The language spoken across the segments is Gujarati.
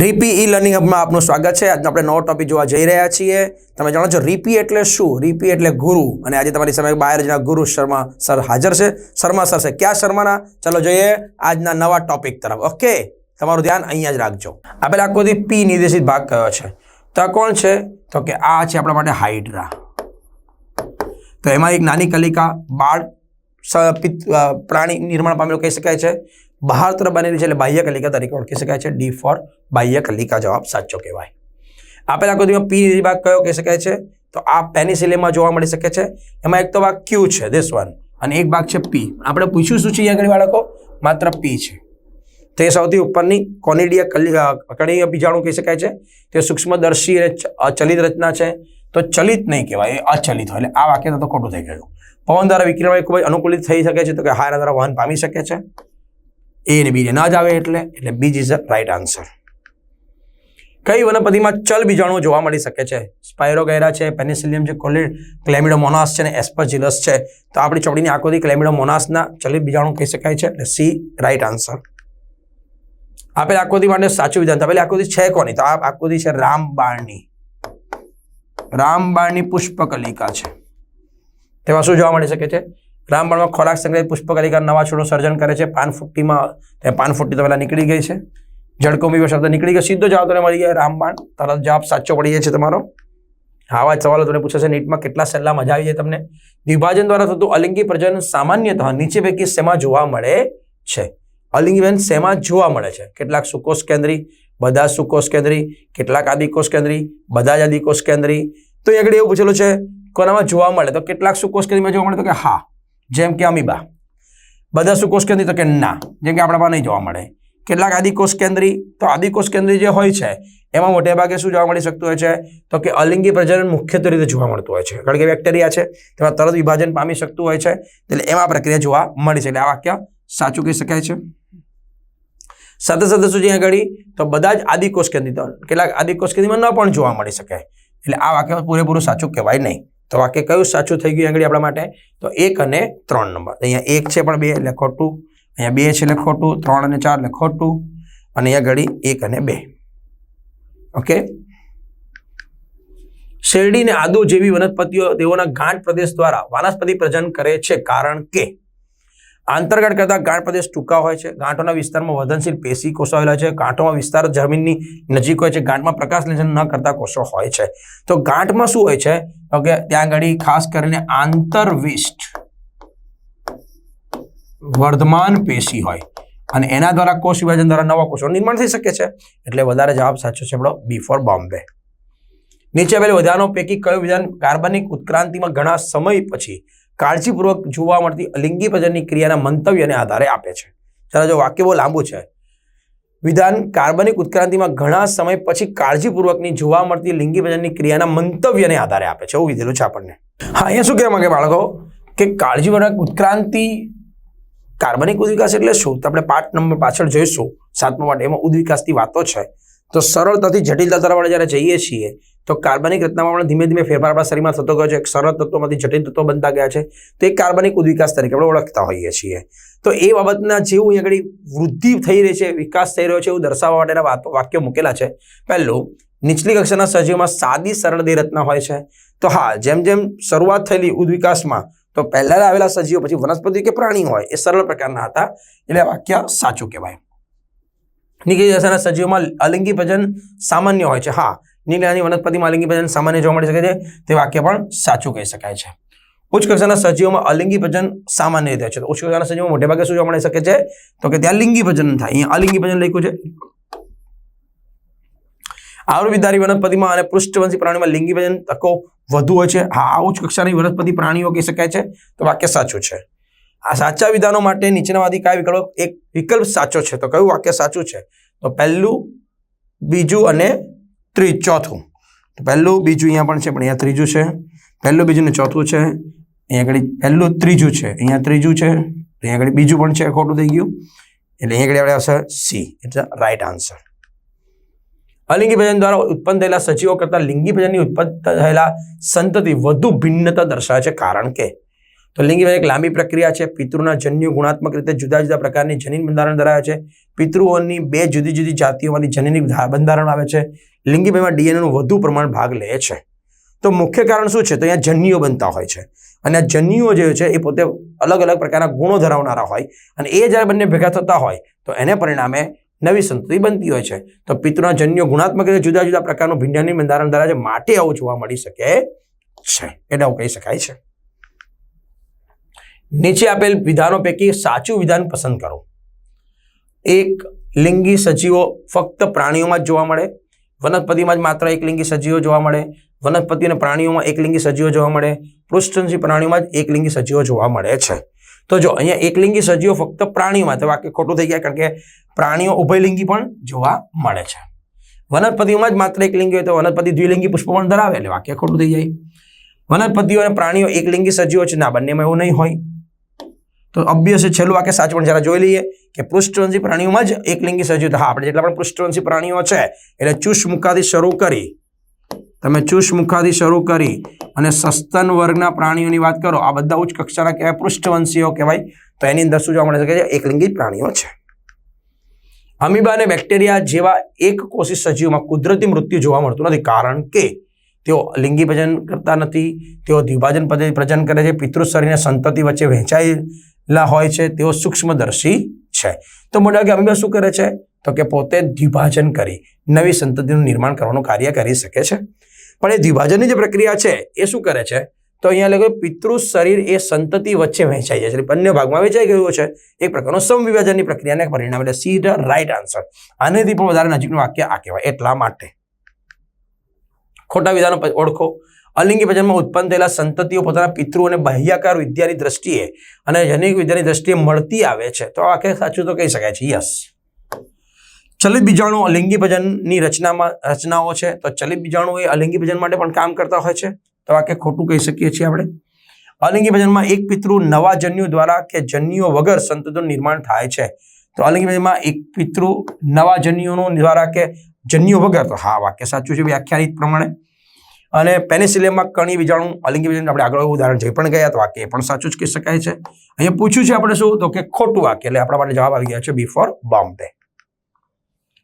રીપી ઈ લર્નિંગ હબમાં આપનું સ્વાગત છે. આજનો આપણે નવો ટોપિક જોવા જઈ રહ્યા છીએ. તમે જાણો છો, રીપી એટલે શું? રીપી એટલે ગુરુ. અને આજે તમારી સામે બહાર જણા ગુરુ શર્મા સર હાજર છે. શર્મા સર છે. ક્યાં શર્માના? ચાલો જોઈએ આજના નવા ટોપિક તરફ. ઓકે તમારું ધ્યાન અહીંયા જ રાખજો. આપેલા આખોથી પી નિર્દેશિત ભાગ કયો છે? તો કોણ છે? તો કે આ છે આપણા માટે હાઇડ્રા. તો એમાં એક નાની કલિકા બાળ પ્રાણી નિર્માણ પામેલું કહી શકાય છે. બહાર તરફ બનેલી છે એટલે બાહ્ય કલિકા તરીકે ઓળખી શકાય છે. ડી ફોર બાહ્ય કલિકા જવાબ સાચો કહેવાય. આપેલા કૃતિમાં પી ભાગ કયો કહી શકાય છે? તો આ પેનિસિલેમાં જોવા મળી શકે છે. એમાં એક તો ભાગ ક્યુ છે દિસ વન અને એક ભાગ છે પી આપણે પૂછ્યું શું છે અહીંયા બાળકો? માત્ર પી છે. તે સૌથી ઉપરની કોનિડિયા કલી કણી બીજાણુ કહી શકાય છે. તે સૂક્ષ્મદર્શી અને ચલિત રચના છે. તો ચલિત નહીં કહેવાય, એ અચલિત હોય. એટલે આ વાક્ય તો ખોટું થઈ ગયું. પવન દ્વારા વિક્રમણ ખૂબ જ અનુકૂલિત થઈ શકે છે. તો કે હારા દ્વારા વહન પામી શકે છે. એ ને બીજે ના જ આવે એટલે એટલે બીજ ઇઝ અ રાઈટ આન્સર કઈ વનસ્પતિમાં ચલ બીજાણુઓ જોવા મળી શકે છે? સ્પાયરોગેરા છે, પેનિસિલિયમ છે, કોલી ક્લેમિડોમોનાસ છે અને એસ્પરજિલસ છે. તો આપણી ચોપડીની આકૃતિ ક્લેમિડોમોનાસના ચલિત બીજાણુ કહી શકાય છે, એટલે સી રાઈટ આન્સર આપેલ આકૃતિ માટે સાચું વિધાન આપેલી આકૃતિ છે કોની? તો આ આકૃતિ છે રામબાણની. રામબાણની પુષ્પકલિકા છે. તેમાં શું જોવા મળી શકે છે? રામબાણમાં ખોરાક સંગ્રહિત પુષ્પકલિકા નવા છોડનું સર્જન કરે છે. પાનફુટ્ટીમાં પાનફુટ્ટી તો પહેલાં નીકળી ગઈ છે. જળકોમી શબ્દ નીકળી ગયો. સીધો જવાબ તમને મળી ગયો. રામબાણ તરત જવાબ સાચો પડી જાય છે તમારો. આવા જ સવાલો તમને પૂછે છે. નીટમાં કેટલા સલ્લા મજા આવી જાય તમને. વિભાજન દ્વારા થતું અલિંગી પ્રજનન સામાન્યતઃ નીચે પૈકી શેમાં જોવા મળે છે? અલિંગી પ્રજનન શેમાં જોવા મળે છે? કેટલાક સુકોષ કેન્દ્રી, બધા સુકોષ કેન્દ્રી, કેટલાક આદિકોષ કેન્દ્રી, બધા જ આદિકોષ કેન્દ્રી. તો એ આગળ એવું પૂછેલું છે, કોનામાં જોવા મળે? તો કેટલાક સુકોષ કેન્દ્રીમાં જોવા મળે તો કે હા જેમ કે અમીબા. બધા સુકોષ કેન્દ્રી? તો કે ના. જેમ કે આપણામાં નહીં જોવા મળે. કેટલાક આદિકોષ કેન્દ્રી? તો આદિકોષ કેન્દ્રી જે હોય છે, એમાં મોટે ભાગે શું જોવા મળી શકતું હોય છે? તો કે અલિંગી પ્રજનન મુખ્યત્વે રીતે જોવા મળતું હોય છે. કારણ કે બેક્ટેરિયા છે, તેમાં તરત વિભાજન પામી શકતું હોય છે. એટલે એમાં પ્રક્રિયા જોવા મળી છે. એટલે આ વાક્ય સાચું કહી શકાય છે. સાથે સાથે શું છે આગળ? તો બધા જ આદિકોષ કેન્દ્રી કેટલાક આદિકોષ કેન્દ્રીમાં ન પણ જોવા મળી શકે એટલે આ વાક્ય પૂરેપૂરું સાચું કહેવાય નહીં. તો વાક્ય કયું સાચું થઈ ગયું આંગળી આપણા માટે? તો એક અને ત્રણ નંબર. અહીંયા એક છે પણ બે એટલે ખોટું અહીંયા બે છે એટલે ખોટું ત્રણ અને ચાર એટલે ખોટું અને અહીંયા ઘડી એક અને બે. ઓકે? શેરડી ને આદુ જેવી વનસ્પતિઓ તેઓના ગાંઠ પ્રદેશ દ્વારા વનસ્પતિ પ્રજનન કરે છે. કારણ કે આંતરગાંઠ કરતાં ગાંઠ પ્રદેશ ટૂંકા હોય છે. ગાંઠોના વિસ્તારમાં વધનશીલ પેશી કોષો આવેલા છે. ગાંઠોમાં વિસ્તાર જમીનની નજીક હોય છે. ગાંઠમાં પ્રકાશ લેશન ન કરતા કોષો હોય છે. તો ગાંઠમાં શું હોય છે? તો કે ત્યાં આગળ ખાસ કરીને આંતરવિષ્ટ વર્ધમાન પેશી હોય અને એના દ્વારા કોષ વિભાજન દ્વારા નવા કોષો નિર્માણ થઈ શકે છે. એટલે વધારે જવાબ સાચો છે આપણો બી ફોર બોમ્બે. નીચે આપેલ વધારાનો પૈકી કયો વિધાન કાર્બનિક ઉત્ક્રાંતિમાં ઘણા સમય પછી કાળજીપૂર્વક જોવા મળતી અલિંગી પ્રજનની ક્રિયાના મંતવ્યને આધારે આપે છે. ચાલો જો વાક્ય બહુ લાંબુ છે. વિધાન, કાર્બનિક ઉત્ક્રાંતિમાં ઘણા સમય પછી કાળજીપૂર્વકની જોવા મળતી લિંગી પ્રજનની ક્રિયાના મંતવ્યને આધારે આપે છે. એવું કીધેલું છે આપણને. હા, અહીંયા શું કહેવા માંગે બાળકો? કે કાળજીપૂર્વક ઉત્ક્રાંતિ કાર્બનિક ઉદ્વિકાસ એટલે શું? તો આપણે પાઠ નંબર પાછળ જોઈશું. સાતમા માટે એમાં ઉદ્વિકાસની વાતો છે. તો સરળતાથી જટિલતા તરફ જ્યારે જઈએ છીએ તો કાર્બનિક રચનામાં પણ ધીમે ધીમે ફેરફાર આપણા શરીરમાં થતો ગયો છે. સરળ તત્વોમાંથી જટિલ તત્વો બનતા ગયા છે. તો એ કાર્બનિક ઉદ્વિકાસ તરીકે આપણે ઓળખતા હોઈએ છીએ. તો એ બાબતના જેવું અહીં આગળ વૃદ્ધિ થઈ રહી છે, વિકાસ થઈ રહ્યો છે એવું દર્શાવવા માટેના વાક્યો મૂકેલા છે. પહેલું, નીચલી કક્ષાના સજીવમાં સાદી સરળ દેહ રચના હોય છે. તો હા, જેમ જેમ શરૂઆત થયેલી ઉદ્વિકાસમાં, તો પહેલાં આવેલા સજીવો પછી વનસ્પતિ કે પ્રાણી હોય, એ સરળ પ્રકારના હતા. એટલે વાક્ય સાચું કહેવાય. નીચલી કક્ષાના સજીવોમાં અલિંગી ભજન સામાન્ય હોય છે. હા નીચેની વનસ્પતિમાં અલિંગી પ્રજનન સામાન્ય જોવા મળી શકે છે. તે વાક્ય પણ સાચું કહી શકાય છે. ઉચ્ચ કક્ષાના સજીવોમાં અલિંગી પ્રજનન સામાન્ય રીતે છે. તો ઉચ્ચ કક્ષાના સજીવોમાં મોટે ભાગે શું જોવા મળી શકે છે? તો કે ત્યાં લિંગી પ્રજનન થાય. અહીંયા અલિંગી પ્રજનન લખ્યું છે. આવૃવિધારી વનસ્પતિમાં અને પૃષ્ઠવંશી પ્રાણીમાં લિંગી પ્રજનન તકો વધુ હોય છે. હા ઉચ્ચ કક્ષાની વનસ્પતિ પ્રાણીઓ કહી શકાય છે. તો વાક્ય સાચું છે. આ સાચા વિધાનો માટે નીચેનામાંથી કયા વિકલ્પ, એક વિકલ્પ સાચો છે. તો કયું વાક્ય સાચું છે? તો પહેલું, બીજું અને ત્રી ચોથું. પહેલું બીજું અહીંયા પણ છે, પણ અહીંયા ત્રીજું છે. પહેલું બીજું ને ચોથું છે. અહીંયા આગળ પહેલું ત્રીજું છે. અહીંયા ત્રીજું છે. અહીંયા આગળ બીજું પણ છે, ખોટું થઈ ગયું. એટલે અહીંયા આગળ આવશે સી. ઇટ્સ રાઈટ આન્સર અલિંગી ભજન દ્વારા ઉત્પન્ન થયેલા સજીવો કરતાં લિંગી ભજનની ઉત્પન્ન થયેલા સંતતિ વધુ ભિન્નતા દર્શાવે છે. કારણ કે? તો લિંગી ભજન એક લાંબી પ્રક્રિયા છે. પિતૃના જન્યુ ગુણાત્મક રીતે જુદા જુદા પ્રકારની જનીન બંધારણ ધરાવે છે. પિતૃઓની બે જુદી જુદી જાતિઓમાંથી જનીની બંધારણ આવે છે. લિંગી વિભાજનમાં ડીએનએનું વધુ પ્રમાણ ભાગ લે છે. તો મુખ્ય કારણ શું છે? તો અહીંયા જન્યુઓ બનતા હોય છે. અને આ જન્યુઓ જે છે એ પોતે અલગ અલગ પ્રકારના ગુણો ધરાવનારા હોય અને એ જ્યારે બંને ભેગા થતા હોય, તો એને પરિણામે નવી સંતતિ બનતી હોય છે. તો પિતૃના જન્યો ગુણાત્મક રીતે જુદા જુદા પ્રકારનું ભિન્નની બંધારણ ધરાવે માટે આવું જોવા મળી શકે છે. એટલે આવું કહી શકાય છે. નીચે આપેલ વિધાનો પૈકી સાચું વિધાન પસંદ કરો. એક લિંગી સજીવો ફક્ત પ્રાણીઓમાં જ જોવા મળે વનસ્પતિમાં જ માત્ર એકલિંગી સજીવો જોવા મળે, વનસ્પતિ અને પ્રાણીઓમાં એકલિંગી સજીવો જોવા મળે પૃષ્ઠવંશી પ્રાણીઓમાં જ એક લિંગી સજીવો જોવા મળે છે. તો જો અહીંયા એકલિંગી સજીવો ફક્ત પ્રાણીઓમાં, તો વાક્ય ખોટું થઈ ગયા કારણ કે પ્રાણીઓ ઉભયલિંગી પણ જોવા મળે છે. વનસ્પતિઓમાં જ માત્ર એક લિંગી હોય તો વનસ્પતિ દ્વિલિંગી પુષ્પ પણ ધરાવે, એટલે વાક્ય ખોટું થઈ જાય. વનસ્પતિઓ અને પ્રાણીઓ એકલિંગી સજીવો છે, ના, બંનેમાં એવું નહીં હોય. તો અભ્યસ છેલ્લું વાક્ય સાચું પણ જરા જોઈ લઈએ કે પૃષ્ઠવંશી પ્રાણીઓમાં જ એકલિંગી સજીવ હા, આપણે જેટલા પણ પૃષ્ઠવંશી પ્રાણીઓ છે, એટલે ચુષ મુખાથી શરૂ કરી. તમે ચુષ મુખાથી શરૂ કરી અને સસ્તન વર્ગના પ્રાણીઓની વાત કરો, આ બધા ઉચ્ચ કક્ષાના કહેવાય પૃષ્ઠવંશીઓ કહેવાય. તો એની અંદર શું જોવા મળે છે કે એકલિંગી પ્રાણીઓ છે. અમીબા અને બેક્ટેરિયા જેવા એક કોષી સજીવોમાં કુદરતી મૃત્યુ જોવા મળતું નથી, કારણ કે તેઓ લિંગી ભજન કરતા નથી, તેઓ દ્વિભાજન પદ્ધતિ પ્રજન કરે છે, પિતૃ શરીર અને સંતતિ વચ્ચે વહેંચાયેલા હોય છે, તેઓ સૂક્ષ્મદર્શી છે. તો મોટા ભાગે અમીબા શું કરે છે? તો કે પોતે દ્વિભાજન કરી, નવી સંતતિનું નિર્માણ કરવાનું કાર્ય કરી શકે છે. પણ એ દ્વિભાજનની જે પ્રક્રિયા છે, એ શું કરે છે? તો અહીંયા લગો પિતૃ શરીર એ સંતતિ વચ્ચે વહેંચાઈ જાય છે. બંને ભાગમાં વહેંચાઈ ગયું છે. એક પ્રકારનો સમવિભાજનની પ્રક્રિયાને પરિણામે એટલે સી ધ રાઈટ આન્સર આનેથી પણ વધારે નજીકનું વાક્ય આ કહેવાય, એટલા માટે. ખોટા વિધાનો ઓળખો. અલિંગી ભજનમાં ઉત્પન્ન થયેલા સંતતિઓ પોતાના પિતૃ અને બાહ્યાકાર વિદ્યાની દ્રષ્ટિએ અને જનિક વિદ્યાની દ્રષ્ટિએ મળતી આવે છે. તો આખે સાચું તો કહી શકાય છે. યસ ચલિત બીજાણુ અલિંગી ભજનની રચનામાં, રચનાઓ છે. તો ચલિત બીજાણુ એ અલિંગી ભજન માટે પણ કામ કરતા હોય છે. તો વાક્ય ખોટું કહી શકીએ છીએ આપણે. અલિંગી ભજનમાં એક પિતૃ નવા જન્યુ દ્વારા કે જન્યુઓ વગર સંતતિનું નિર્માણ થાય છે. તો અલિંગી ભજનમાં એક પિતૃ નવા જન્યુઓનું દ્વારા કે જન્યુ વગર. તો હા, વાક્ય સાચું છે વ્યાખ્યાનિત પ્રમાણે. અને પેનિસિલિયમમાં કણી બીજાણુ અલિંગી બીજાણુ આપણે આગળ ઉદાહરણ જઈ પણ ગયા તો વાક્ય એ પણ સાચું જ કહી શકાય છે. અહીંયા પૂછ્યું છે આપણે શું? તો કે ખોટું વાક્ય, એટલે આપણા માટે જવાબ આવી ગયા છે બિફોર બોમ્બે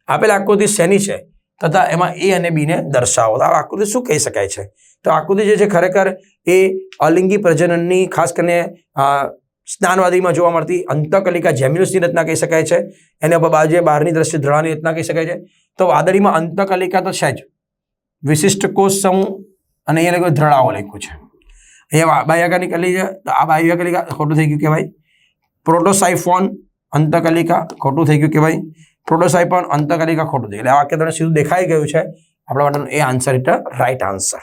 આપેલ આકૃતિ શેની છે? તથા એમાં એ અને બીને દર્શાવો. આ આકૃતિ શું કહી શકાય છે? તો આકૃતિ જે છે ખરેખર એ અલિંગી પ્રજનનની, ખાસ કરીને સ્નાનવાદીમાં જોવા મળતી અંતકલિકા જેમ્યુસની રચના કહી શકાય છે. એને બાજુએ બહારની દ્રશ્ય ધ્રળાની રચના કહી શકાય છે. તો વાદળીમાં અંતકલિકા તો છે જ. વિશિષ્ટ કોષ સમૂહ અને અહીંયા લખ્યું ધ્રળાઓ લખ્યું છે. અહીંયા બાહ્યકલિકા કલી છે. તો આ બાહ્યકલિકા ખોટું થઈ ગયું કહેવાય. પ્રોટોસાઇફોન અંતકલિકા ખોટું થઈ ગયું કહેવાય. પ્રોટોસાઇફોન અંતકલિકા ખોટું થઈ ગયું. એટલે આ વાક્ય તમને સીધું દેખાઈ ગયું છે. આપણા માટેનો એ આન્સર ઇટ રાઈટ આન્સર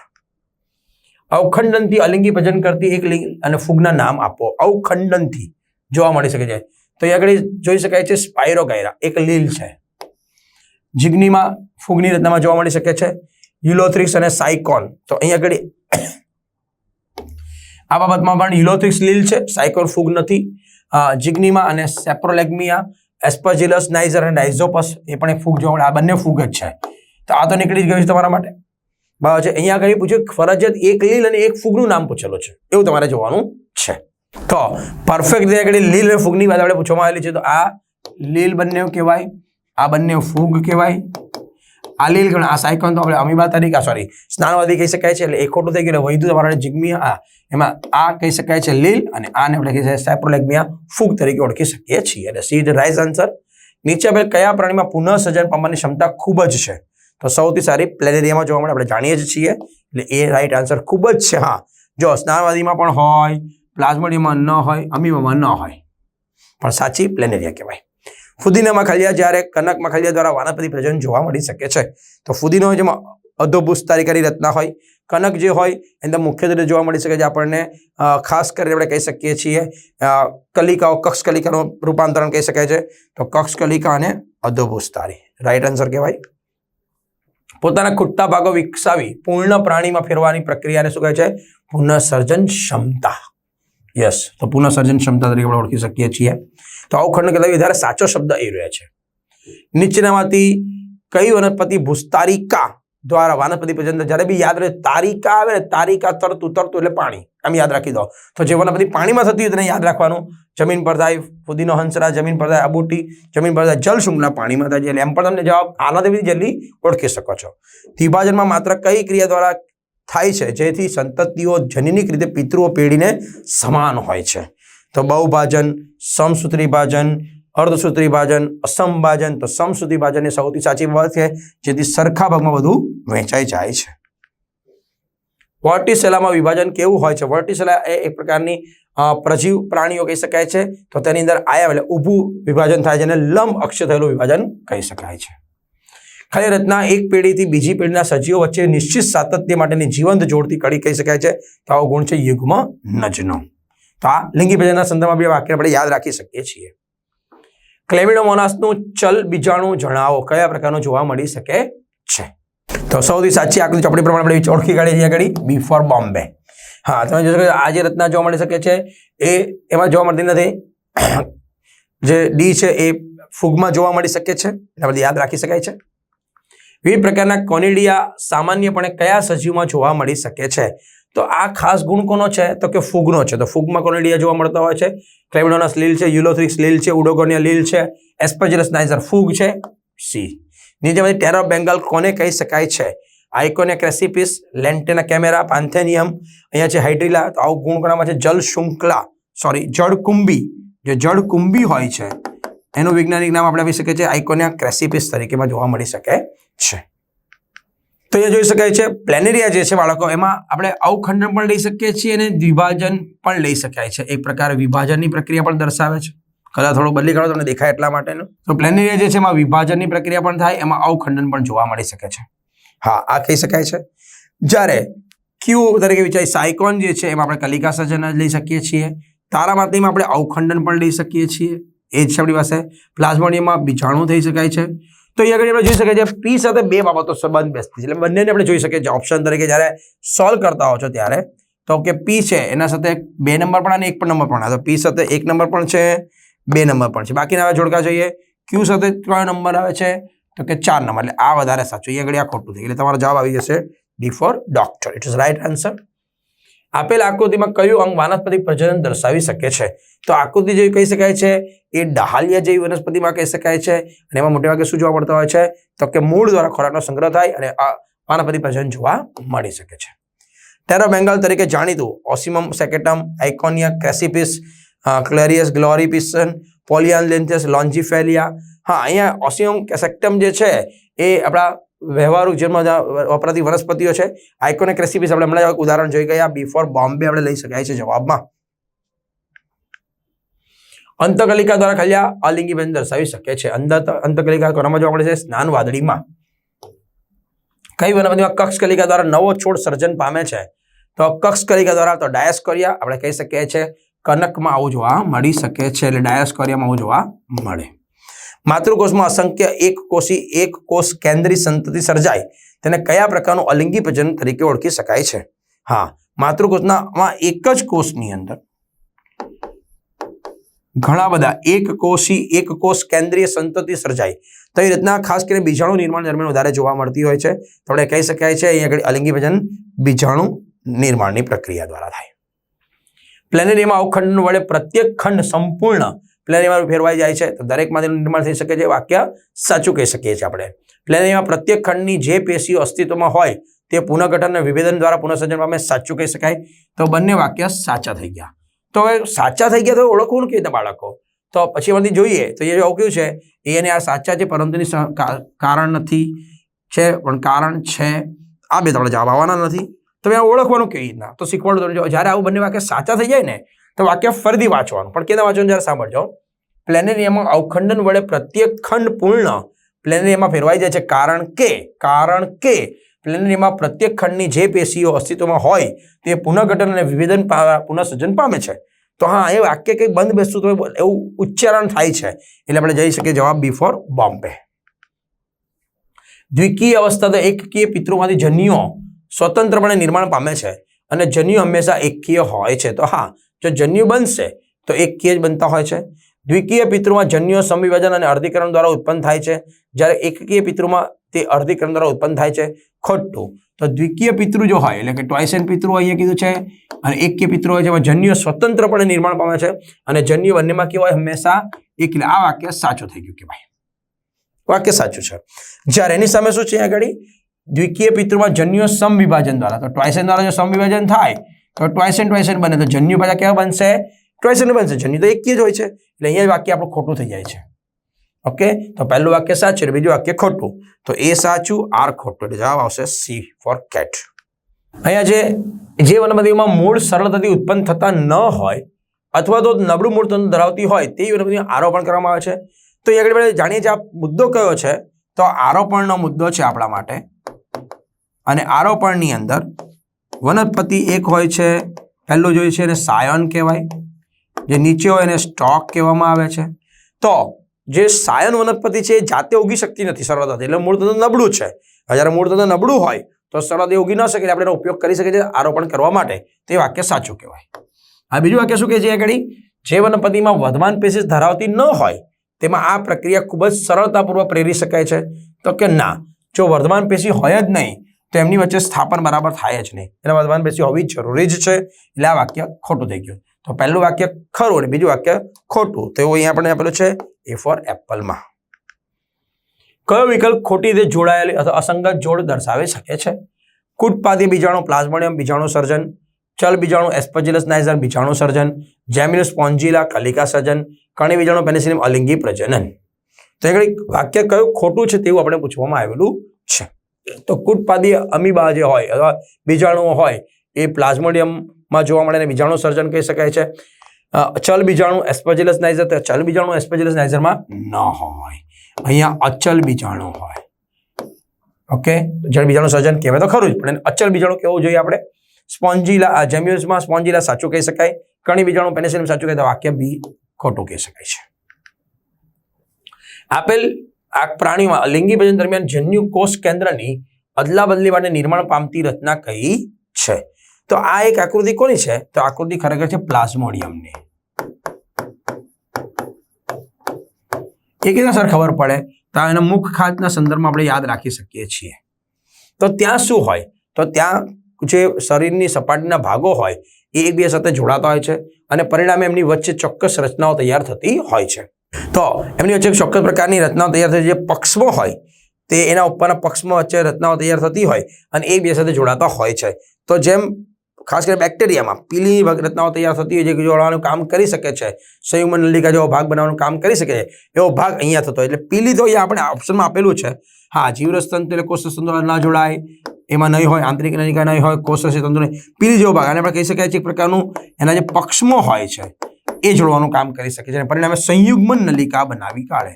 અવખંડનથી અલિંગી ભજન કરતી એક લિંગ અને ફૂગના નામ આપો. અવખંડનથી જોવા મળી શકે છે. તો અહીં આગળ જોઈ શકાય છે સ્પાયરોગાયરા એક લીલ છે. જીગ્નીમાં ફૂગની રચનામાં જોવા મળી શકે છે. યુલોથ્રિક્સ અને સાયકોન તો અહીંયા આગળ આ બાબતમાં પણ યુલોથ્રિક્સ લીલ છે. સાયકોન ફૂગ નથી. જીગ્નીમાં અને સેપ્રોલેગમિયા એસ્પર્જિલસ નાઇઝર અને ડાઇઝોપસ એ પણ એક ફૂગ જોવા મળે. આ બંને ફૂગ જ છે. તો આ તો નીકળી જ ગયું છે તમારા માટે. બરાબર છે. અહીંયા આગળ પૂછ્યું ફરજિયાત એક લીલ અને એક ફૂગનું નામ પૂછેલું છે. એવું તમારે જોવાનું છે. તો પરફેક્ટ રીતે આગળ લીલ અને ફૂગની વાત આપણે પૂછવામાં આવેલી છે. તો આ લીલ બંને કહેવાય આ બંને ફૂગ કહેવાય આ લીલ ગણ, આ સાયકોન તો આપણે અમીબા તરીકે સોરી સ્નાનવાદી કહી શકાય છે, એટલે એ ખોટું થઈ ગયું વૈધું તમારે જીગ્મી, આ, એમાં આ કહી શકાય છે લીલ, અને આને આપણે કહી શકાય સાયપ્રોલેગમિયા ફૂગ તરીકે ઓળખી શકીએ છીએ. એટલે સી ધ રાઇઝ આન્સર, નીચે આપણે કયા પ્રાણીમાં પુનઃસર્જન પામવાની ક્ષમતા ખૂબ જ છે? તો સૌથી સારી પ્લેનેરિયામાં જોવા મળે, આપણે જાણીએ જ છીએ, એટલે એ રાઈટ આન્સર ખૂબ જ છે, હા. જો સ્નાનવાદીમાં પણ હોય, પ્લાઝ્મોડિયમમાં ન હોય, અમીબામાં ન હોય. પણ સાચી પ્લેનેરિયા કહેવાય. ફુદીનામાં ખલિયા જ્યારે કનકમાં ખલિયા દ્વારા વાનસ્પતિ પ્રજનન જોવા મળી શકે છે. તો ફુદીનો જેમાં અધોભૂસ્તારીકારી રચના હોય, કનક જે હોય, એની અંદર મુખ્યત્વે જોવા મળી શકે છે આપણને. ખાસ કરીને આપણે કહી શકીએ છીએ કલિકાઓ, કક્ષ કલિકાનું રૂપાંતરણ કહી શકાય છે. તો કક્ષ કલિકા અને અધોભૂસ્તારી રાઈટ આન્સર કહેવાય. પોતાના ખૂટતા ભાગો વિકસાવી પૂર્ણ પ્રાણીમાં ફેરવાની પ્રક્રિયાને શું કહે છે? પુનઃસર્જન ક્ષમતા. યસ તો પુનઃસર્જન ક્ષમતા તરીકે આપણે ઓળખી શકીએ છીએ. તો અવખંડ કરતા વધારે સાચો શબ્દ એ રહ્યો છે. નીચેનામાંથી કઈ વનસ્પતિ ભૂસ્તારિકા દ્વારા વનસ્પતિ પ્રજનન જ્યારે બી યાદ રહે, તારિકા આવે ને તારિકા તરતું તરતું એટલે પાણી. આમ યાદ રાખી દો. તો જે વનસ્પતિ પાણીમાં થતી હોય તેને યાદ રાખવાનું. જમીન પર થાય, ફુદીનો હંસરા જમીન પર થાય અબુટી જમીન પર થાય જલ શૃંખલા પાણીમાં થાય એટલે એમ પણ તમને જવાબ આનાથી બી જલ્દી ઓળખી શકો છો. વિભાજનમાં માત્ર કઈ ક્રિયા દ્વારા થાય છે? જેથી સંતતિઓ જનીનિક રીતે પિતૃઓ પેઢીને સમાન હોય છે. તો બહુભાજન, સમસૂત્રી ભાજન અસમભાજન તો સમસૂત્રી એ સૌથી સાચી વાત છે, જેથી સરખા ભાગમાં બધું વહેંચાઈ જાય છે. વર્ટિસેલામાં વિભાજન કેવું હોય છે? વર્ટિસેલા એ એક પ્રકારની પ્રજીવ પ્રાણીઓ કહી શકાય છે. તો તેની અંદર આયા એટલે ઊભું વિભાજન થાય છે અને લંબ અક્ષ થયેલું વિભાજન કહી શકાય છે. ખાલી રચના એક પેઢીથી બીજી પેઢીના સજીવો વચ્ચે નિશ્ચિત સાતત્ય માટેની જીવંત જોડતી કડી કહી શકાય છે. તો આવો ગુણ છે યુગ્મ નજનો. તો આ લિંગી ભેજના સંદર્ભમાં બે વાક્ય આપણે યાદ રાખી શકીએ છીએ. ક્લેમિડોમોનાસનું ચલ બીજાણુ જણાવો. કયા પ્રકારનું જોવા મળી શકે છે? તો સૌથી સાચી આકૃતિ ચોપડી પ્રમાણે આપણે ઓળખી કાઢીએ છીએ આગળ. B for Bombay. હા, તમે જોશો કે આ જે રચના જોવા મળી શકે છે, એ એમાં જોવા મળતી નથી. જે ડી છે, એ ફૂગમાં જોવા મળી શકે છે. એના બધી યાદ રાખી શકાય છે. વિવિધ પ્રકારના કોનિડિયા સામાન્યપણે કયા સજીવમાં જોવા મળી શકે છે? તો આ ખાસ ગુણ કોનો છે? તો કે ફૂગનો છે. તો ફૂગમાં કોનેડિયા જોવા મળતા હોય છે? ક્લેમિડોનસ લીલ છે યુલોથ્રિક્સ લીલ છે ઉડોગોનિયા લીલ છે એસ્પેજરસ નાઇઝર ફૂગ છે, સી. નીચેમાંથી ટેરર બેંગલ કોને કહી શકાય છે? આઇકોને ક્રેસિપિસ લેન્ટેના કેમેરા પાન્થેનિયમ અહીંયા છે હાઇડ્રીલા તો આવું ગુણ કોનામાં છે? જલ શૃંખલા સોરી જળકુંભી જે જળકુંભી હોય છે, એનું વૈજ્ઞાનિક નામ આપણે આપી શકીએ છીએ આઇકોનિયા ક્રેસિપિસ તરીકેમાં જોવા મળી શકે છે. તો અહીંયા જોઈ શકાય છે પ્લેનેરિયા જે છે બાળકો, એમાં આપણે અવખંડન પણ લઈ શકીએ છીએ અને વિભાજન પણ લઈ શકાય છે. એક પ્રકારે વિભાજનની પ્રક્રિયા પણ દર્શાવે છે. કદાચ થોડું બદલી કાઢો, તમને દેખાય એટલા માટેનું. તો પ્લેનેરિયા જે છે, એમાં વિભાજનની પ્રક્રિયા પણ થાય, એમાં અવખંડન પણ જોવા મળી શકે છે. હા, આ કહી શકાય છે. જ્યારે ક્યુ તરીકે વિચારી સાયકોન જે છે, એમાં આપણે કલિકા સર્જન જ લઈ શકીએ છીએ. તારામાતીમાં આપણે અવખંડન પણ લઈ શકીએ છીએ. એ જ છે આપણી પાસે. પ્લાઝ્મોડિયમમાં બીજાણુ થઈ શકાય છે. તો અહીંયા આગળ આપણે જોઈ શકીએ છીએ પી સાથે બે બાબતો સંબંધ બેસતી છે. એટલે બંનેને આપણે જોઈ શકીએ છીએ. ઓપ્શન તરીકે જ્યારે સોલ્વ કરતા હો છો ત્યારે, તો કે પી છે, એના સાથે બે નંબર પણ અને એક પણ નંબર પણ. તો પી સાથે એક નંબર પણ છે, બે નંબર પણ છે. બાકીના આવા જોડકા જોઈએ. ક્યુ સાથે કયો નંબર આવે છે, તો કે ચાર નંબર એટલે આ વધારે સાચું. અહીંયા આગળ આ ખોટું થઈ એટલે તમારો જવાબ આવી જશે before for doctor it is right answer આપેલ આકૃતિમાં કયું અંગ વાનસ્પતિક પ્રજનન દર્શાવી શકે છે? તો આકૃતિ જેવી કહી શકાય છે, એ ડહાલિયા જેવી વનસ્પતિમાં કહી શકાય છે, અને એમાં મોટે ભાગે શું જોવા મળતા હોય છે? તો કે મૂળ દ્વારા ખોરાકનો સંગ્રહ થાય અને આ વાનસ્પતિક પ્રજનન જોવા મળી શકે છે. ટેરોબેંગલ તરીકે જાણીતું ઓસિમમ સેકેટમ આઇકોનિયા ક્રેસિપિસ ક્લેરિયસ ગ્લોરીપિસન પોલિયાન લેન્થિયસ લોન્જીફેલિયા હા, અહીંયા ઓસિમમ સેક્ટમ જે છે, એ આપણા વ્યવહારુ જીવનમાં વપરાતી વનસ્પતિઓ છે આઇકોનિક રેસીપીસ આપણે હમણાં એક ઉદાહરણ જોઈ ગયા બિફોર બોમ્બે આપણે લઈ શકાય છે જવાબમાં. અંતકલિકા દ્વારા ખલ્યા અલિંગી બેન દર્શાવી શકે છે. અંત અંતકલિકા કોનામાં જોવા મળે છે? સ્નાન વાદળીમાં. કઈ વનસ્પતિમાં કક્ષકલિકા દ્વારા નવો છોડ સર્જન પામે છે? તો કક્ષકલિકા દ્વારા તો ડાયસ્કોરિયા આપણે કહી શકીએ છીએ. કનકમાં આવું જોવા મળી શકે છે. એટલે ડાયસ્કોરિયામાં આવું જોવા મળે. માતૃકોષમાં અસંખ્ય એક કોષી, એક કોષ કેન્દ્રી સંતતિ સર્જાય. તેને કયા પ્રકારનું અલિંગી પ્રજનન તરીકે ઓળખી શકાય છે? હા, માતૃકોષનામાં એક જ કોષની અંદર ઘણા બધા એક કોષી, એક કોષ કેન્દ્રીય સંતતિ સર્જાય. તો એ રીતના ખાસ કરીને બીજાણુ નિર્માણ દરમિયાન વધારે જોવા મળતી હોય છે. તો આપણે કહી શકાય છે, અહીંયા આગળ અલિંગી પ્રજનન બીજાણુ નિર્માણની પ્રક્રિયા દ્વારા થાય. પ્લેનેરિયમમાં અવખંડ વડે પ્રત્યેક ખંડ સંપૂર્ણ પ્લેનેરિયમમાં ફેરવાઈ જાય છે. તો દરેકમાંથી નિર્માણ થઈ શકે છે વાક્ય સાચું કહી શકીએ છીએ આપણે. પ્લેનરીમાં પ્રત્યેક ખંડની જે પેશીઓ અસ્તિત્વમાં હોય તે પુનઃગઠન અને વિભેદન દ્વારા પુનઃસર્જન પામે સાચું કહી શકાય. તો બંને વાક્ય સાચા થઈ ગયા. તો હવે સાચા થઈ ગયા તો ઓળખવું કેવી રીતે બાળકો? તો પછી એમાંથી જોઈએ તો એ આવું કયું છે, એ અને આ સાચા છે પરંતુની કારણ નથી છે, પણ કારણ છે આ બે તમારે જવાબ આવવાના નથી. તો આ ઓળખવાનું કેવી રીતના? તો શીખવાડું તમને જ્યારે આવું બંને વાક્ય સાચા થઈ જાય ને તો વાક્ય ફરીથી વાંચવાનું. પણ કેના વાંચવાનું જ્યારે સાંભળજો. પ્લેનેરિયામાં અવખંડન વડે પ્રત્યેક ખંડ પૂર્ણ પ્લેનેરિયામાં ફેરવાઈ જાય છે. કારણ કે કારણ કે પ્લેનેરિયામાં પ્રત્યેક ખંડની જે પેશીઓ અસ્તિત્વમાં હોય, તે પુનઃગઠન અને વિભેદન પુનઃસર્જન પામે છે. તો હા, એ વાક્ય કંઈક બંધ બેસતું તો એવું ઉચ્ચારણ થાય છે. એટલે આપણે જઈ શકીએ જવાબ બિફોર બોમ્બે દ્વિકીય અવસ્થા તો એકકીય પિતૃમાંથી જન્યુઓ સ્વતંત્રપણે નિર્માણ પામે છે. અને જન્યુ હંમેશા એકકીય હોય છે. તો હા જો જન્યુ બનશે, તો એકકીય જ બનતા હોય છે. દ્વિકીય પિતૃમાં જન્યુઓ સંવિભાજન અને અર્ધીકરણ દ્વારા ઉત્પન્ન થાય છે. જ્યારે એકકીય પિતૃમાં તે અર્ધીકરણ દ્વારા ઉત્પન્ન થાય છે. ખોટું. તો દ્વિકીય પિતૃ જો હોય, એટલે કે ટ્વાઇસેન પિતૃ અહીંયા કીધું છે, અને એકકીય પિતૃ હોય એમાં જન્યુઓ સ્વતંત્રપણે નિર્માણ પામે છે. અને જન્યુ બંનેમાં કેવું હોય? હંમેશા એક આ વાક્ય સાચું થઈ ગયું કે ભાઈ વાક્ય સાચું છે. જ્યારે એની સામે શું છે આગળ? દ્વિકીય પિતૃમાં જન્યુઓ સમવિભાજન દ્વારા. તો ટ્વાઇસેન દ્વારા જો સમવિભાજન થાય તો ટ્વાઇસેન ટ્વાઇસેન બને તો જન્યુ પાછા કેવા બનશે? ટ્વાઇસેન બનશે. જન્યુ તો એક જ હોય છે. એટલે અહીંયા વાક્ય આપણું ખોટું થઈ જાય છે. ઓકે તો પહેલું વાક્ય સાચું અને બીજું વાક્ય ખોટું. તો એ સાચું, આર ખોટું. એટલે જવાબ આવશે સી ફોર કેટ. અહીંયા જે જે વનસ્પતિઓમાં મૂળ સરળતાથી ઉત્પન્ન થતા ન હોય અથવા તો નબળું મૂળ તંત્ર ધરાવતી હોય તે વનસ્પતિનું આરોપણ કરવામાં આવે છે. તો એ આગળ આપણે જાણીએ છીએ આ મુદ્દો કયો છે? તો આરોપણનો મુદ્દો છે આપણા માટે. અને આરોપણની અંદર વનસ્પતિ એક હોય છે, પહેલું જોઈએ છે એને સાયન કહેવાય, જે નીચે હોય એને સ્ટોક કહેવામાં આવે છે. તો જે સાયન વનસ્પતિ છે એ જાતે ઉગી શકતી નથી સરળતાથી એટલે મૂળ તંત્ર નબળું છે. જ્યારે મૂળ નબળું હોય, તો સરળતાથી ઉગી ન શકે આપણે એનો ઉપયોગ કરી શકીએ છીએ આરોપણ કરવા માટે. તે વાક્ય સાચું કહેવાય. આ બીજું વાક્ય શું કહે છે આગળ? જે વનસ્પતિમાં વધમાન પેશીસ ધરાવતી ન હોય, તેમાં આ પ્રક્રિયા ખૂબ જ સરળતાપૂર્વક પ્રેરી શકાય છે. તો કે ના, જો વર્ધમાન પેશી હોય જ નહીં તો એમની વચ્ચે સ્થાપન બરાબર થાય જ નહીં. એના વર્ધમાન પેશી હોવી જરૂરી જ છે. એટલે આ વાક્ય ખોટું થઈ ગયું. તો પહેલું વાક્ય ખરું અને બીજું વાક્ય ખોટું. તો એવું અહીંયા આપણે આપેલું છે એ ફોર એપલમાં કયો વિકલ્પ ખોટી રીતે જોડાયેલી અથવા અસંગત જોડ દર્શાવી શકે છે? કૂટપાતી બીજાણુ, પ્લાઝ્મોડિયમ બીજાણુ સર્જન, ચલ બીજાણુ, એસ્પેજિલસ નાઇઝર બીજાણુ સર્જન જેમિનસ પોન્જીલા કલિકા સર્જન, કણી બીજાણુ પેનિસિલિમ અલિંગી પ્રજનન. તો આગળ વાક્ય કયું ખોટું છે તેવું આપણે પૂછવામાં આવેલું છે. તો કૂટપાદી અમીબા જે હોય અથવા બીજાણુઓ હોય, એ પ્લાઝ્મોડિયમમાં જોવા મળે અને બીજાણુ સર્જન કહી શકાય છે. અચલ ચલ બીજાણુ એસ્પેજિલસ નાઇઝર તો અચલ બીજાણુ એસ્પેજિલસ નાઇઝરમાં ન હોય. અહીંયા અચલ બીજાણુ હોય. ઓકે જળ બીજાણુ સર્જન કહેવાય તો ખરું જ, પણ અચલ બીજાણુ કેવું જોઈએ આપણે? સ્પોન્જીલા જેમ્યુસમાં સ્પોન્જીલા સાચું કહી શકાય. કણી બીજાણુ પેનિસિલિયમ સાચું કહે તો વાક્ય બી ખોટું કહી શકાય છે. આપેલ આ પ્રાણીમાં લિંગી ભજન દરમિયાન જન્યુ કોષ કેન્દ્રની અદલા બદલી માટે નિર્માણ પામતી રચના કઈ છે? તો આ એક આકૃતિ કોની છે? તો આકૃતિ ખરેખર છે પ્લાઝ્મોડિયમની. એ કેના સર ખબર પડે? તો એના મુખ ખાતના સંદર્ભમાં આપણે યાદ રાખી શકીએ છીએ. તો ત્યાં શું હોય? તો ત્યાં જે શરીરની સપાટીના ભાગો હોય, એ એકબીજા સાથે જોડાતા હોય છે અને પરિણામે એમની વચ્ચે ચોક્કસ રચનાઓ તૈયાર થતી હોય છે. તો એમની વચ્ચે એક ચોક્કસ પ્રકારની રચનાઓ તૈયાર થઈ જે પક્ષમો હોય, તે એના ઉપરના પક્ષમાં વચ્ચે રચનાઓ તૈયાર થતી હોય અને એકબીજા સાથે જોડાતા હોય છે. તો જેમ ખાસ કરીને બેક્ટેરિયામાં પીલી રચનાઓ તૈયાર થતી હોય જે જોડવાનું કામ કરી શકે છે સંયુમન નલિકા જેવો ભાગ બનાવવાનું કામ કરી શકે છે, એવો ભાગ અહીંયા થતો હોય. એટલે પીલી તો અહીંયા આપણે ઓપ્શનમાં આપેલું છે. હા જીવરસ તંત્ર એટલે કોષ તંત્ર ના જોડાય, એમાં નહીં હોય, આંતરિક નલિકા નહીં હોય કોષ તંત્ર નહીં પીલી જેવો ભાગ. આને આપણે કહી શકાય છે એક પ્રકારનું એના જે પક્ષમો હોય છે. એ જોડવાનું કામ કરી શકે છે. અને પરિણામે સંયુગ્મન નલિકા બનાવી કાઢે.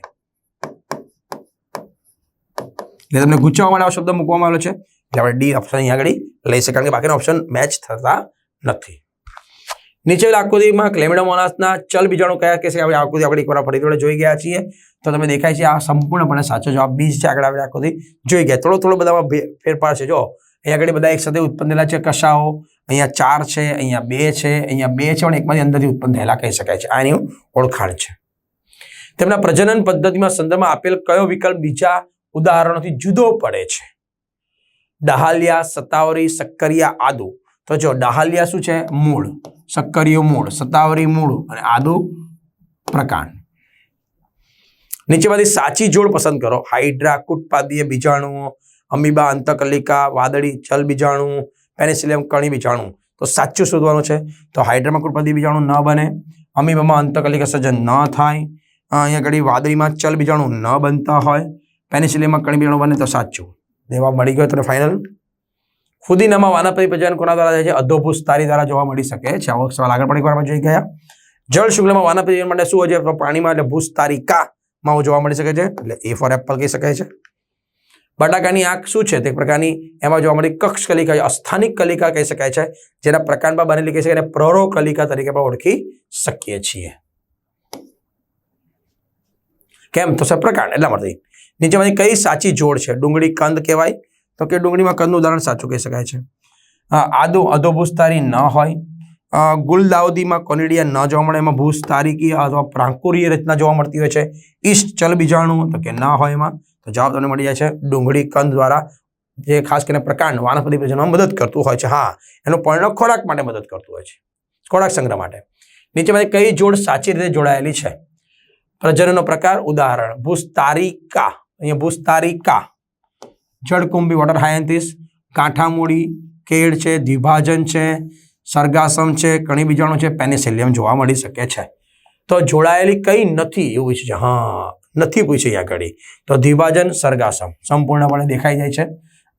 એટલે તમને ગુચવા માટે આ શબ્દ મૂકવામાં આવેલો છે. એટલે આપણે ડી ઓપ્શન અહીંયા આગળ લઈ શકીએ કારણ કે બાકીના ઓપ્શન મેચ થતા નથી. નીચે આકૃતિમાં ક્લેમિડોમોનાસના ચલ બીજાણુ કયા કે છે? આપણે આકૃતિ આપણે એકવાર ફરી થોડે જોઈ ગયા છીએ. તો તમે દેખાય છે આ સંપૂર્ણપણે સાચો જવાબ. બીજ છે આગળ આપણે આકૃતિ જોઈ ગયા. થોડો થોડો બધામાં ફેરફાર છે. જો અહીંયા આગળ બધા એક સાથે ઉત્પન્ન થયેલા છે. કશાઓ અહીંયા ચાર છે, અહીંયા બે છે, અહીંયા બે છે પણ એકમાંથી અંદરથી ઉત્પન્ન થયેલા કહી શકાય છે. આની ઓળખાણ છે. તેમના પ્રજનન પદ્ધતિમાં સંદર્ભમાં આપેલ કયો વિકલ્પ બીજા ઉદાહરણોથી જુદો પડે છે? ડહાલિયા સતાવરી સક્કરિયા, આદુ. તો જો ડહાલિયા શું છે? મૂળ. સક્કરિયો મૂળ સતાવરી મૂળ અને આદુ પ્રકાંડ. નીચેમાંથી સાચી જોડ પસંદ કરો. હાઇડ્રા, કુટપાદીય બીજાણુઓ, અમીબા, અંતકલિકા, વાદળી ચલ બીજાણુ પેનિસિલિયમ કણી બીજાણુ તો સાચું શોધવાનું છે? તો હાઇડ્રામાં કુટપાદી બીજાણુ ન બને. અમીબામાં અંતકલિક સર્જન ન થાય. અહીંયા ઘડી વાદળીમાં ચલ બીજાણુ ન બનતા હોય. પેનિસિલિયમમાં કણી બીજાણુ બને તો સાચું. જવાબ મળી ગયો તને ફાઇનલ ફુદીનામાં વાનસ્પતિ પ્રજનન કોના દ્વારા થાય છે? અધોભૂષ તારી દ્વારા જોવા મળી શકે છે. આવો સવાલ આગળ પણ એકવાર જોઈ ગયા. જળ શુક્લમાં પ્રજનન માટે શું હોય છે? પાણીમાં એટલે ભૂસ્તારિકામાં જોવા મળી શકે છે. એટલે એ ફોર એપલ કહી શકાય છે. બટાકાની આંખ શું છે તે પ્રકારની એમાં જોવા મળી કક્ષ કલિકા અસ્થાનિક કલિકા કહી શકાય છે, જેના પ્રકારમાં બનેલી કહી શકાય પ્રરો કલિકા તરીકે પણ ઓળખી શકીએ છીએ. કેમ? તો સર પ્રકાર એટલા માટે. નીચેમાંથી કઈ સાચી જોડ છે? ડુંગળી કંદ કહેવાય. તો કે ડુંગળીમાં કંદનું ઉદાહરણ સાચું કહી શકાય છે. આદુ અધોભૂસ્તારી ન હોય. ગુલદાઉદીમાં કોનિડિયા ન જોવા મળે, એમાં ભૂસ્તારીકી અથવા પ્રાંકુરીય રચના જોવા મળતી હોય છે. ઈસ્ટ ચલ બીજાણુ તો કે ન હોય એમાં. તો જવાબ તમને મળી જાય છે ડુંગળી કંદ દ્વારા, જે ખાસ કરીને પ્રકાંડ વાનસ્પતિ પ્રજનનમાં મદદ કરતું હોય છે. હા, એનું પર્ણ ખોરાક માટે મદદ કરતું હોય છે. ખોરાક સંગ્રહ માટે. નીચેમાંથી કઈ જોડ સાચી રીતે જોડાયેલી છે? પ્રજનનનો પ્રકાર, ઉદાહરણ, ભૂસ્તારિકા. અહીંયા ભૂસ્તારિકા. જળકુંભી વોટર હાયન્થિસ કાંઠામૂડી, કેળ છે, દ્વિભાજન છે, સર્ગાસમ છે, કણી બીજાણુ છે પેનિસિલિયમ જોવા મળી શકે છે. તો જોડાયેલી કઈ નથી એવું છે. હા નથી પૂછ્યું અહીંયા ઘડી. તો દ્વિભાજન સરગાસમ. સંપૂર્ણપણે દેખાઈ જાય છે.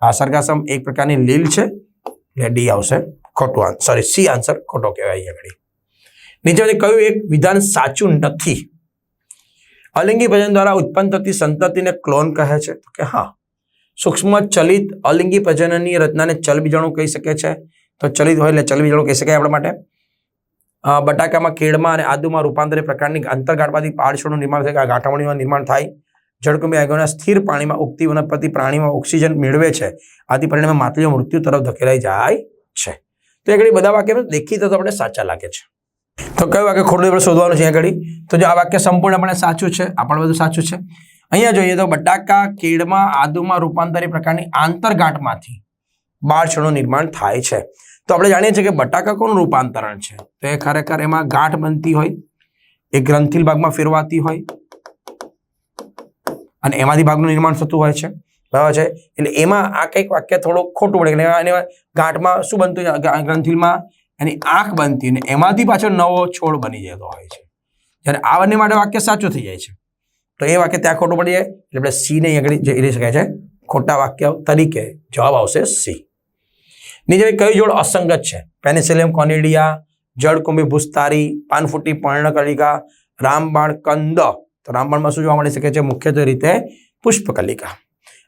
આ સરગાસમ એક પ્રકારની લીલ છે. એટલે ડી આવશે. ખોટું સોરી સી આન્સર ખોટો કહેવાય અહીંયા ઘડી. નીચે કયું એક વિધાન સાચું નથી. અલિંગી ભજન દ્વારા ઉત્પન્ન થતી સંતતિને ક્લોન કહે છે. કે હા. સૂક્ષ્મ ચલિત અલિંગી ભજનની રચનાને ચલ કહી શકે છે. તો ચલિત હોય એટલે ચલ કહી શકાય આપણા માટે. બટાકામાં કેળમાં અને આદુમાં રૂપાંતરિત પ્રકારની આંતરગાંઠમાંથી પાડછોડનું નિર્માણ થાય ગાંઠામણીમાં નિર્માણ થાય. જળકુંભી આગળના સ્થિર પાણીમાં ઉગતી વનસ્પતિ પ્રાણીમાં ઓક્સિજન મેળવે છે. આથી પરિણામે માતલીઓ મૃત્યુ તરફ ધકેલાઈ જાય છે. તો ઘડી બધા વાક્ય દેખીતા તો આપણે સાચા લાગે છે. તો કયું વાક્ય ખોટું આપણે શોધવાનું છે ઘડી તો જો આ વાક્ય સંપૂર્ણપણે સાચું છે, આ પણ બધું સાચું છે. અહીંયા જોઈએ તો બટાકા, કેળમાં, આદુમાં રૂપાંતરિત પ્રકારની આંતરગાંઠમાંથી બાળછોડનું નિર્માણ થાય છે. તો આપણે જાણીએ છીએ કે બટાકા કોનું રૂપાંતરણ છે? તો એ ખરેખર એમાં ગાંઠ બનતી હોય એ ગ્રંથિલ ભાગમાં ફેરવાતી હોય, અને એમાંથી ભાગનું નિર્માણ થતું હોય છે. બરાબર છે? એટલે એમાં આ કંઈક વાક્ય થોડું ખોટું પડે, એટલે ગાંઠમાં શું બનતું હોય? ગ્રંથિલમાં એની આંખ બનતી ને એમાંથી પાછો નવો છોડ બની જતો હોય છે. જ્યારે આ બંને માટે વાક્ય સાચું થઈ જાય છે. તો એ વાક્ય ત્યાં ખોટું પડી જાય, એટલે આપણે સી ને આગળ જઈ શકાય છે, ખોટા વાક્ય તરીકે જવાબ આવશે સી નીચે કઈ જોડ અસંગત છે? પેનિસિલિયમ કોનિડિયા જળકુંભી, ભૂસ્તારી, પાનફૂટી, પર્ણકલિકા, રામબાણ, કંદ. તો રામબાણમાં શું જોવા મળી શકે છે? મુખ્યત્વે રીતે પુષ્પકલિકા.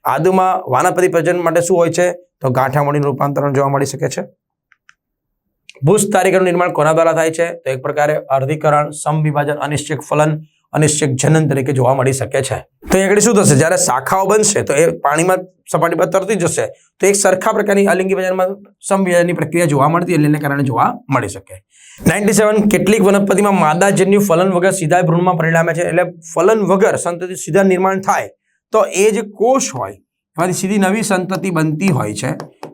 આદુમાં વાનાપતિ પ્રજનન માટે શું હોય છે? તો ગાંઠામણીનું રૂપાંતરણ જોવા મળી શકે છે. ભૂસ્તારિકાનું નિર્માણ કોના દ્વારા થાય છે? તો એક પ્રકારે અર્ધીકરણ, સમવિભાજન, અનિશ્ચિત ફલન અનિશ્ચિત જનન તરીકે જોવા મળી શકે છે. તો આગળ શું થશે? જ્યારે શાખાઓ બનશે, તો એ પાણીમાં સપાટી પર તરતી જશે, તો એક સરખા પ્રકારની અલિંગી બજારમાં સમવિભાજનની પ્રક્રિયા જોવા મળતી એટલે એને કારણે જોવા મળી શકે. નાઇન્ટી સેવન કેટલીક વનસ્પતિમાં માદાજન્ય ફલન વગર સીધા ભ્રૂણમાં પરિણામે છે, એટલે ફલન વગર સંતતિ સીધા નિર્માણ થાય, તો એ જે કોષ હોય, એમાંથી સીધી નવી સંતતિ બનતી હોય છે.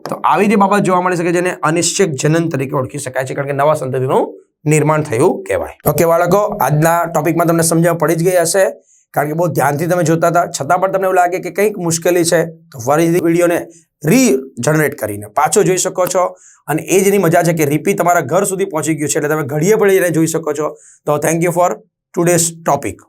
તો આવી જે બાબત જોવા મળી શકે, જેને અનિશ્ચિત જનન તરીકે ઓળખી શકાય છે, કારણ કે નવા સંતતિનું નિર્માણ થયું કહેવાય. ઓકે બાળકો, આજના ટોપિકમાં તમને સમજાવવા પડી જ ગઈ હશે, કારણ કે બહુ ધ્યાનથી તમે જોતા હતા. છતાં પણ તમને એવું લાગે કે કંઈક મુશ્કેલી છે, તો ફરીથી વિડીયોને રીજનરેટ કરીને પાછો જોઈ શકો છો. અને એ જેની મજા છે કે રીપી તમારા ઘર સુધી પહોંચી ગયું છે, એટલે તમે ઘડીએ પડીને જોઈ શકો છો. તો thank you for today's topic